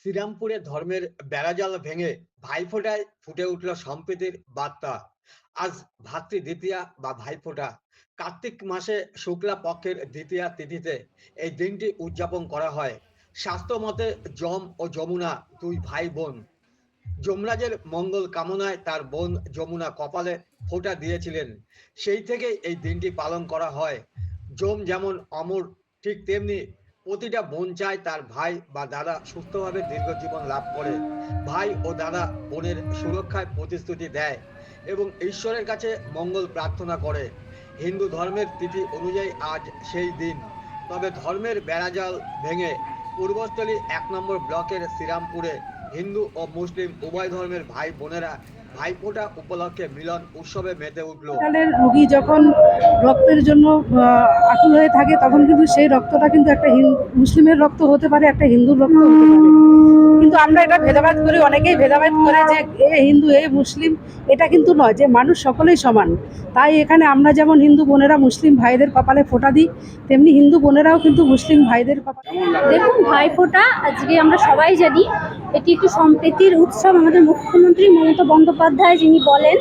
শ্রীরামপুরে ধর্মের বেড়াজাল ভেঙে ভাইফোঁটায় ফুটে উঠল সম্প্রীতির বার্তা। আজ ভাতৃ দ্বিতীয়া বা ভাইফোঁটা। কার্তিক মাসে শুক্লা পক্ষের দ্বিতীয়া তিথিতে এই দিনটি উদযাপন করা হয়। শাস্ত্র মতে যম ও যমুনা দুই ভাই বোন। যমরাজের মঙ্গল কামনায় তার বোন যমুনা কপালে ফোঁটা দিয়েছিলেন। সেই থেকে এই দিনটি পালন করা হয়। যম যেমন অমর, ঠিক তেমনি প্রতিটা বোন চায় তার ভাই বা দাদা সুস্থভাবে দীর্ঘ জীবন লাভ করে। ভাই ও দাদা বোনের সুরক্ষায় প্রতিশ্রুতি দেয় এবং ঈশ্বরের কাছে মঙ্গল প্রার্থনা করে। হিন্দু ধর্মের তিথি অনুযায়ী আজ সেই দিন। তবে ধর্মের বেড়াজাল ভেঙে পূর্বস্থলী এক নম্বর ব্লকের শ্রীরামপুরে হিন্দু ও মুসলিম উভয় ধর্মের ভাই বোনেরা ভাইফোঁটা উপলক্ষে মিলন উৎসবে মেতে উঠল। হসপিটালের রোগী যখন রক্তের জন্য আকুল হয়ে থাকে তখন কিন্তু সেই রক্তটা কিন্তু একটা হিন্দু মুসলিমের রক্ত হতে পারে একটা হিন্দুর রক্ত হতে পারে। কিন্তু আমরা এটা ভেদাভেদ করি অনেকেই ভেদাভেদ করে যে এ হিন্দু এ মুসলিম এটা কিন্তু নয় যে মানুষ সকলেই সমান। তাই এখানে আমরা যেমন হিন্দু বোনেরা মুসলিম ভাইদের কপালে ফোঁটা দিই তেমনি হিন্দু বোনেরাও কিন্তু মুসলিম ভাইদের কপালে দেখুন ভাইফোঁটা আজকে আমরা সবাই জানি এটি একটি সম্প্রীতির উৎসব। আমাদের মুখ্যমন্ত্রী মমতা বন্দ্যোপাধ্যায় যিনি বলেন,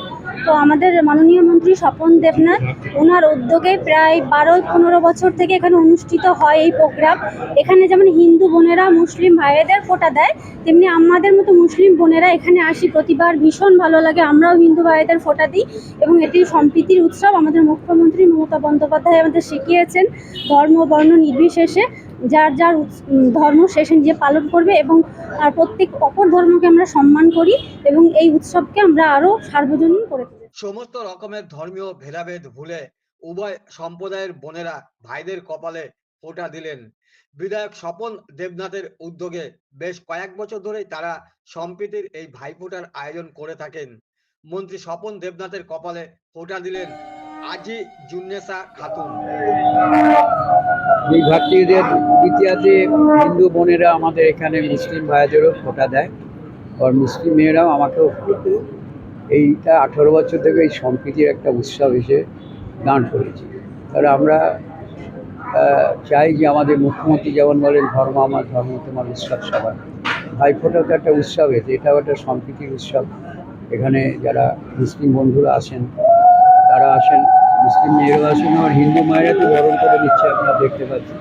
তো আমাদের মাননীয় মন্ত্রী স্বপন দেবনাথ, ওনার উদ্যোগে প্রায় বারো পনেরো বছর থেকে এখানে অনুষ্ঠিত হয় এই প্রোগ্রাম। এখানে যেমন হিন্দু বোনেরা, মুসলিম ভাইয়েদের ফোঁটা দেয়, তেমনি আমাদের মতো মুসলিম বোনেরা এখানে আসি প্রতিবার। ভীষণ ভালো লাগে, আমরাও হিন্দু ভাইয়েদের ফোঁটা দিই এবং এটি সম্প্রীতির উৎসব। আমাদের মুখ্যমন্ত্রী মমতা বন্দ্যোপাধ্যায় আমাদের শিখিয়েছেন ধর্ম, বর্ণ নির্বিশেষে। যার যার ধর্ম সে সে নিজে পালন করবে এবং আর প্রত্যেক অপর ধর্মকে আমরা সম্মান করি এবং এই উৎসবকে আমরা আরও সার্বজনীন করে তুলি। সমস্ত রকমের ধর্মীয় ভেদাভেদ ভুলে উভয় সম্প্রদায়ের বোনেরা ভাইদের কপালে ফোঁটা দিলেন। বিধায়ক স্বপন দেবনাথের উদ্যোগে বেশ কয়েক বছর ধরেই তারা সম্প্রীতির এই ভাইফোঁটার আয়োজন করে থাকেন। মন্ত্রী স্বপন দেবনাথের কপালে ফোঁটা দিলেন আজি জুন্নেসা খাতুন। এই ভাতৃদের ইতিহাসে হিন্দু বোনেরা আমাদের এখানে মুসলিম ভাইদেরও ফোঁটা দেয় আর মুসলিম মেয়েরাও আমাকেও এইটা আঠারো বছর থেকে এই সম্প্রীতির একটা উৎসব এসে দান করেছি। আর আমরা চাই যে আমাদের মুখ্যমন্ত্রী যেমন বলেন, ধর্ম আমার ধর্ম, তোমার উৎসব সবার। ভাইফোঁটা তো একটা উৎসব এতে এটাও একটা সম্প্রীতির উৎসব। এখানে যারা মুসলিম বন্ধুরা আসেন তারা আসেন। মুসলিম মেয়েরাও আসেন, আর হিন্দু মায়েরা তো বরণ করে নিচ্ছে আপনারা দেখতে পাচ্ছেন।